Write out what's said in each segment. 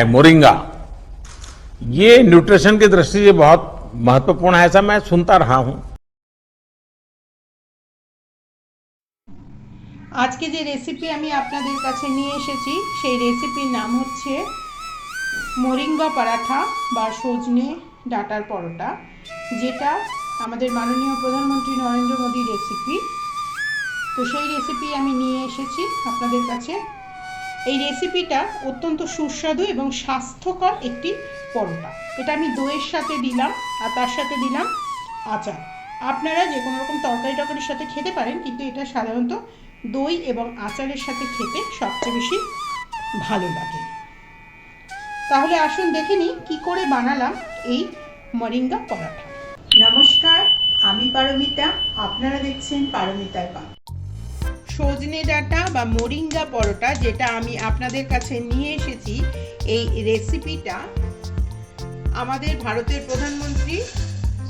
है मोरिंगा ये न्यूट्रिशन की दृष्टि से बहुत महत्वपूर्ण है ऐसा मैं सुनता रहा हूं আজকে যে রেসিপি আমি আপনাদের কাছে নিয়ে এসেছি সেই রেসিপির নাম হচ্ছে মোরিঙ্গা পরাঠা বা সজনে ডাটার পরোটা যেটা আমাদের মাননীয় প্রধানমন্ত্রী নরেন্দ্র মোদীর রেসিপি তো সেই রেসিপি আমি নিয়ে এসেছি আপনাদের কাছে এই রেসিপিটা অত্যন্ত সুস্বাদু এবং স্বাস্থ্যকর একটি পরোটা। এটা আমি দইয়ের সাথে দিলাম আর তার সাথে দিলাম আচার। আপনারা যে কোনো রকম তরকারি টরকারির সাথে খেতে পারেন, কিন্তু এটা সাধারণত দই এবং আচারের সাথে খেতে সবচেয়ে বেশি ভালো লাগে। তাহলে আসুন দেখে নিই কী করে বানালাম এই মরিঙ্গা পরাঠা নমস্কার, আমি পারমিতা। আপনারা দেখছেন পারমিতার পা সজনে ডাঁটা বা মরিঙ্গা পরোটা, যেটা আমি আপনাদের কাছে নিয়ে এসেছি, এই রেসিপিটা আমাদের ভারতের প্রধানমন্ত্রী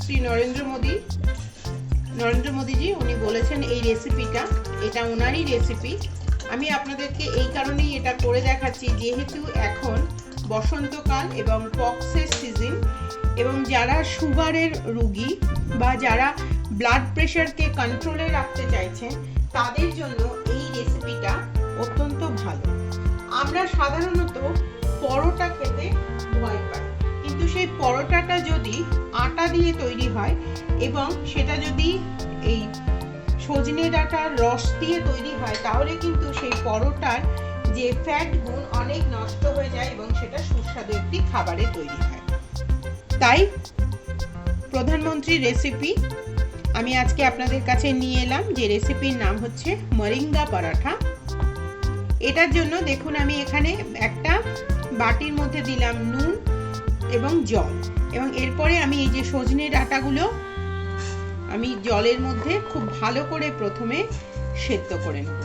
শ্রী নরেন্দ্র মোদী। নরেন্দ্র মোদীজি, উনি বলেছেন এই রেসিপিটা এটা ওনারই রেসিপি আমি আপনাদেরকে এই কারণেই এটা করে দেখাচ্ছি, যেহেতু এখন বসন্তকাল এবং পক্সের সিজন এবং যারা সুগারের রুগী বা যারা ব্লাড প্রেশারকে কন্ট্রোলে রাখতে চাইছেন তাদের জন্য এই রেসিপিটা অত্যন্ত ভালো। আমরা সাধারণত পরোটা খেতে ভয় পাই। কিন্তু সেই পরোটাটা যদি আটা দিয়ে তৈরি হয় এবং সেটা যদি এই সজনে ডাঁটার রস দিয়ে তৈরি হয়, তাহলে কিন্তু সেই পরোটার যে ফ্যাট গুণ অনেক নষ্ট হয়ে যায় এবং সেটা সুস্বাদু একটি খাবারে তৈরি হয়। তাই প্রধানমন্ত্রীর রেসিপি আমি আজকে আপনাদের কাছে নিয়ে এলাম যে রেসিপির নাম হচ্ছে মরিঙ্গা পরাঠা। এটার জন্য দেখুন আমি এখানে একটা বাটির মধ্যে দিলাম নুন এবং জল। এবং এরপরে আমি এই যে সজনে ডাঁটাগুলো আমি জলের মধ্যে খুব ভালো করে প্রথমে সেদ্ধ করে নেব।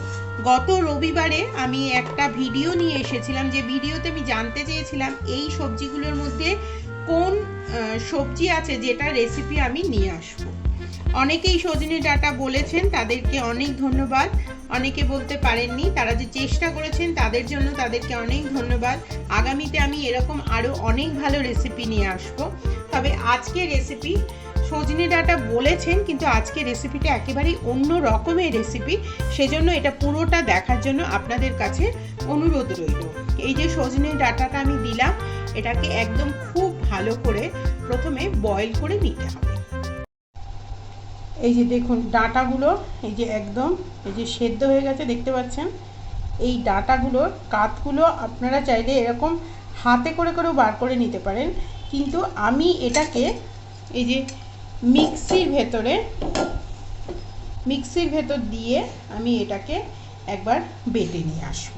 গত রবিবারে আমি একটা ভিডিও নিয়ে এসেছিলাম, যে ভিডিওতে আমি জানতে চেয়েছিলাম এই সবজিগুলোর মধ্যে কোন সবজি আছে যেটা রেসিপি আমি নিয়ে আসব। অনেকেই সজনে ডাটা বলেছেন, তাদেরকে অনেক ধন্যবাদ। অনেকে বলতে পারেননি, তারা যে চেষ্টা করেছেন তাদের জন্য তাদেরকে অনেক ধন্যবাদ। আগামীতে আমি এরকম আরও অনেক ভালো রেসিপি নিয়ে আসব। তবে আজকে রেসিপি সজনে ডাটা বলেছেন, কিন্তু আজকে রেসিপিটা একেবারেই অন্য রকমের রেসিপি সেজন্য এটা পুরোটা দেখার জন্য আপনাদের কাছে অনুরোধ রইল। এই যে সজনে ডাটাটা আমি দিলাম, এটাকে একদম খুব ভালো করে প্রথমে বয়েল করে নিতে হবে। এই যে দেখুন, ডাঁটাগুলো এই যে একদম, এই যে সেদ্ধ হয়ে গেছে, দেখতে পাচ্ছেন? এই ডাঁটাগুলোর কাতগুলো আপনারা চাইলে এরকম হাতে করে করেও বার করে নিতে পারেন। কিন্তু আমি এটাকে এই যে মিক্সির ভেতরে, মিক্সির ভেতর দিয়ে আমি এটাকে একবার বেটে নিয়ে আসব।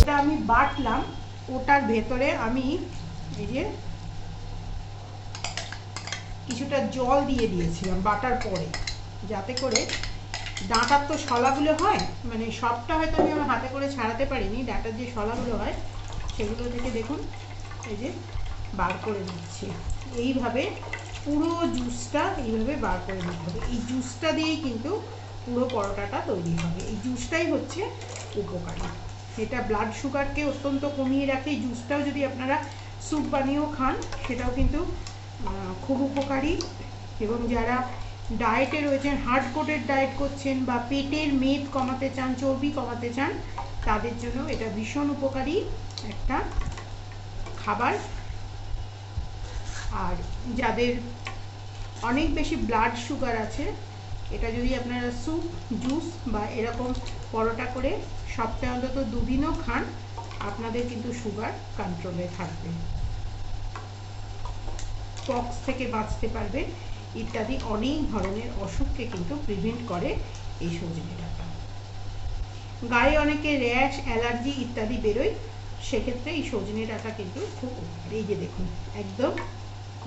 এটা আমি বাটলাম, ওটার ভেতরে আমি এই যে কিছুটা জল দিয়ে দিয়েছিলাম বাটার পরে, যাতে করে ডাঁটার তো শলাগুলো হয় মানে সবটা হয়তো আমি আমার হাতে করে ছাড়াতে পারিনি, ডাঁটার যে শলাগুলো হয়, সেগুলো থেকে দেখুন, এই যে বার করে নিচ্ছি এইভাবে পুরো জুসটা এইভাবে বার করে নিতে হবে। এই জুসটা দিয়েই কিন্তু পুরো পরোটাটা তৈরি হবে। এই জুসটাই হচ্ছে উপকারী। এটা ব্লাড সুগারকে অত্যন্ত কমিয়ে রাখে। এই জুসটাও যদি আপনারা স্যুপ বানিয়েও খান, সেটাও কিন্তু খুব উপকারী। এবং যারা ডায়েটে রয়েছেন হার্ড কোটের ডায়েট করছেন বা পেটের মেদ কমাতে চান, চর্বি কমাতে চান, তাদের জন্য এটা ভীষণ উপকারী একটা খাবার। আর যাদের অনেক বেশি ব্লাড সুগার আছে, এটা যদি আপনারা স্যুপ জুস বা এরকম পরোটা করে সপ্তাহে অন্তত দুদিনও খান, আপনাদের কিন্তু সুগার কন্ট্রোলে থাকবে। পক্স থেকে বাঁচতে পারবে, ইত্যাদি অনেক ধরনের অসুখকে কিন্তু প্রিভেন্ট করে এই সজনে ডাঁটা গায়ে অনেকে র্যাশ অ্যালার্জি ইত্যাদি বেরোয়, সেক্ষেত্রে এই সজনে ডাঁটা কিন্তু খুব এই যে দেখুন, একদম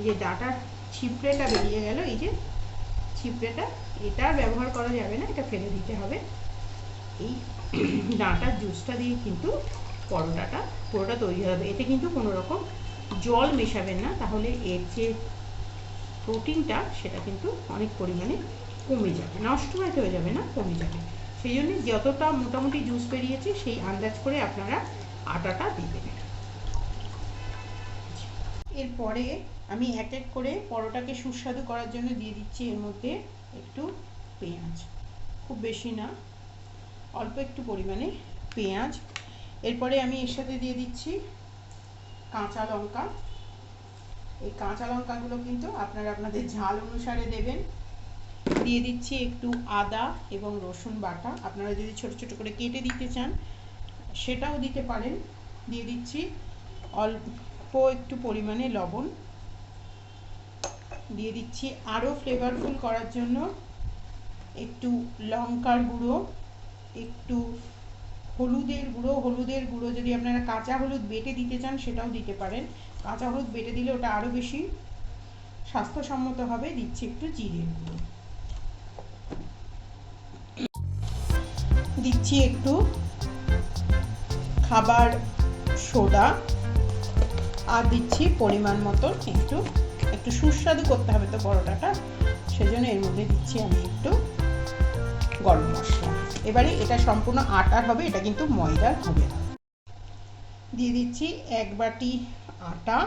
যে ডাঁটার ছিপড়েটা বেরিয়ে গেল, এই যে ছিপড়েটা, এটা ব্যবহার করা যাবে না, এটা ফেলে দিতে হবে। এই ডাঁটার জুসটা দিয়ে কিন্তু পরোটাটা, পুরোটা তৈরি হবে। এতে কিন্তু কোনো রকম জল মেশাবেন না, তাহলে এর যে প্রোটিনটা, সেটা কিন্তু অনেক পরিমাণে কমে যাবে। নষ্ট হয়ে যাবে না, কমে যাবে। সেই জন্য যতটা মোটামুটি জুস বেরিয়েছে, সেই আন্দাজ করে আপনারা আটাটা দিবেন। এরপরে আমি এক এক করে পরোটাকে সুস্বাদু করার জন্য দিয়ে দিচ্ছি এর মধ্যে একটু পেঁয়াজ। খুব বেশি না, অল্প একটু পরিমাণে পেঁয়াজ। এরপরে আমি এর সাথে দিয়ে দিচ্ছি কাঁচা লঙ্কা। এই কাঁচা লঙ্কাগুলো কিন্তু আপনারা আপনাদের ঝাল অনুসারে দেবেন। দিয়ে দিচ্ছি একটু আদা এবং রসুন বাটা। আপনারা যদি ছোট ছোট করে কেটে দিতে চান, সেটাও দিতে পারেন। দিয়ে দিচ্ছি অল্প একটু পরিমাণে লবণ। দিয়ে দিচ্ছি আরও ফ্লেভারফুল করার জন্য একটু লঙ্কার গুঁড়ো, একটু হলুদের গুঁড়ো হলুদের গুঁড়ো যদি আপনারা কাঁচা হলুদ বেটে দিতে চান সেটাও দিতে পারেন। কাঁচা হলুদ বেটে দিলে ওটা আরও বেশি স্বাস্থ্যসম্মত হবে। দিচ্ছি একটু জিরের গুঁড়ো। দিচ্ছি একটু খাবার সোডা আর দিচ্ছি পরিমাণ মতো একটু একটু সুস্বাদু করতে হবে তো পরোটাটা। সেজন্য এর মধ্যে দিচ্ছি আমি একটু গরম মশলা। এবারে এটা সম্পূর্ণ আটার হবে, এটা কিন্তু ময়দার হবে। না দিয়ে দিচ্ছি এক বাটি আটা।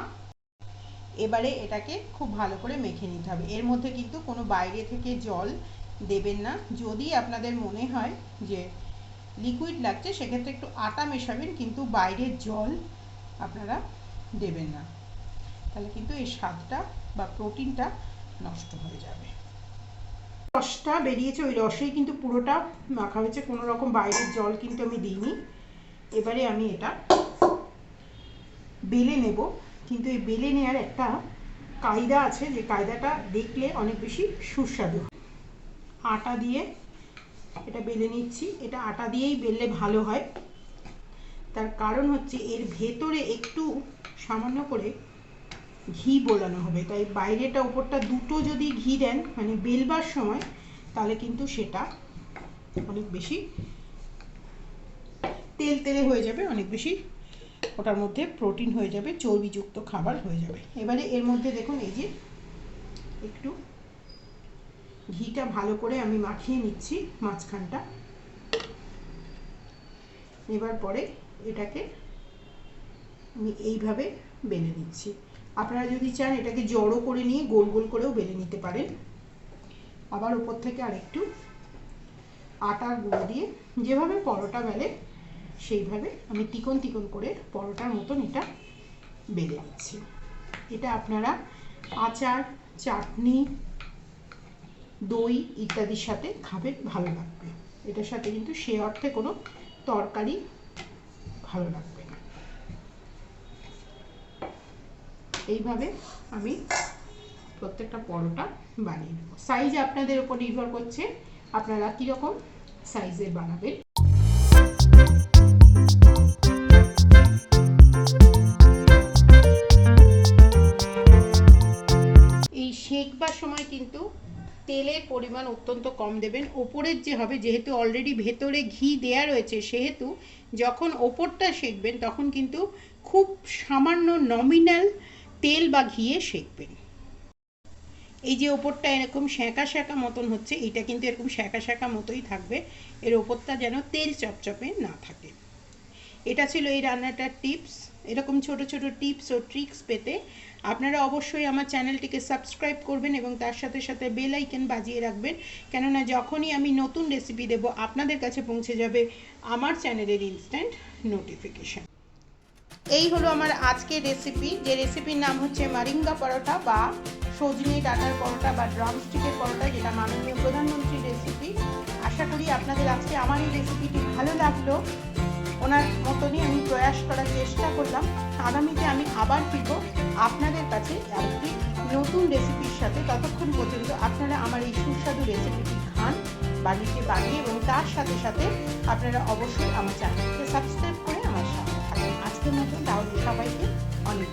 এবারে এটাকে খুব ভালো করে মেখে নিতে হবে। এর মধ্যে কিন্তু কোনো বাইরে থেকে জল দেবেন না। যদি আপনাদের মনে হয় যে লিকুইড লাগছে, সেক্ষেত্রে একটু আটা মেশাবেন, কিন্তু বাইরের জল আপনারা দেবেন না। তাহলে কিন্তু এই স্বাদটা বা প্রোটিনটা নষ্ট হয়ে যাবে। রসটা বেরিয়েছে ওই রসেই কিন্তু পুরোটা মাখা হয়েছে। কোনো রকম বাইরের জল কিন্তু আমি দিইনি। এবারে আমি এটা বেলে নেব। কিন্তু এই বেলে নেওয়ার একটা কায়দা আছে যে কায়দাটা দেখলে অনেক বেশি সুস্বাদু। আটা দিয়ে এটা বেলে নিচ্ছি। এটা আটা দিয়েই বেললে ভালো হয়। তার কারণ হচ্ছে এর ভেতরে একটু সামান্য করে ঘি বোলানো হবে। তাই বাইরেটা উপরটা দুটো যদি ঘি দেন মানে বেলবার সময়, তাহলে কিন্তু সেটা অনেক বেশি তেল তেলে হয়ে যাবে, অনেক বেশি ওটার মধ্যে প্রোটিন হয়ে যাবে, চর্বিযুক্ত খাবার হয়ে যাবে। এবারে এর মধ্যে দেখুন, এই যে একটু ঘিটা ভালো করে আমি মাখিয়ে নিচ্ছি মাঝখানটা। এবার পরে এটাকে আমি এইভাবে বেলে নিচ্ছি। আপনারা যদি চান এটাকে জড়ো করে নিয়ে গোল গোল করেও বেলে নিতে পারেন। আবার উপর থেকে আরেকটু আটার গুঁড়ো দিয়ে যেভাবে পরোটা বেলে, সেইভাবে আমি তিকন তিকন করে পরোটার মতন এটা বেলে নিচ্ছি। এটা আপনারা আচার, চাটনি, দই ইত্যাদির সাথে খাবেন, ভালো লাগবে। এটার সাথে কিন্তু সে অর্থে কোনো তরকারি ভালো লাগবে না এইভাবে আমি প্রত্যেকটা পরোটা বানিয়ে নেব। সাইজ আপনাদের উপর নির্ভর করছে আপনারা কীরকম সাইজের বানাবেন। এই শেকবার সময় কিন্তু তেলের পরিমাণ অত্যন্ত কম দেবেন। ওপরের যে হবে, যেহেতু অলরেডি ভেতরে ঘি দেয়া রয়েছে, সেহেতু যখন ওপরটা সেকবেন তখন কিন্তু খুব সামান্য নমিনাল তেল বা ঘিয়ে সেকবেন। এই যে ওপরটা এরকম শ্যাঁকা শ্যাঁকা মতন হচ্ছে এটা কিন্তু এরকম শ্যাঁকা শ্যাঁকা মতোই থাকবে। এর ওপরটা যেন তেল চপচপে না থাকে। এটা ছিল এই রান্নাটার টিপস। এরকম ছোট ছোট টিপস ও ট্রিক্স পেতে আপনারা অবশ্যই আমার চ্যানেলটিকে সাবস্ক্রাইব করবেন এবং তার সাথে সাথে বেল আইকন বাজিয়ে রাখবেন। কেননা যখনই আমি নতুন রেসিপি দেব, আপনাদের কাছে পৌঁছে যাবে আমার চ্যানেলের ইনস্ট্যান্ট নোটিফিকেশন এই হলো আমার আজকের রেসিপি যে রেসিপির নাম হচ্ছে মারিঙ্গা পরোটা বা সজনে ডাটার পরোটা বা ড্রামস্টিকের পরোটা, যেটা মাননীয় প্রধানমন্ত্রীর রেসিপি আশা করি আপনাদের আজকে আমার এই রেসিপিটি ভালো লাগল। ওনার মতনই আমি প্রয়াস করার চেষ্টা করলাম। আগামীতে আমি আবার ফিরব আপনাদের কাছে একটি নতুন রেসিপির সাথে। ততক্ষণ পর্যন্ত আপনারা আমার এই সুস্বাদু রেসিপিটি খান, বাড়িতে বানিয়ে, এবং তার সাথে সাথে আপনারা অবশ্যই আমার চ্যানেলকে সাবস্ক্রাইব করে আজকের মতো তাহলে সবাইকে অনেক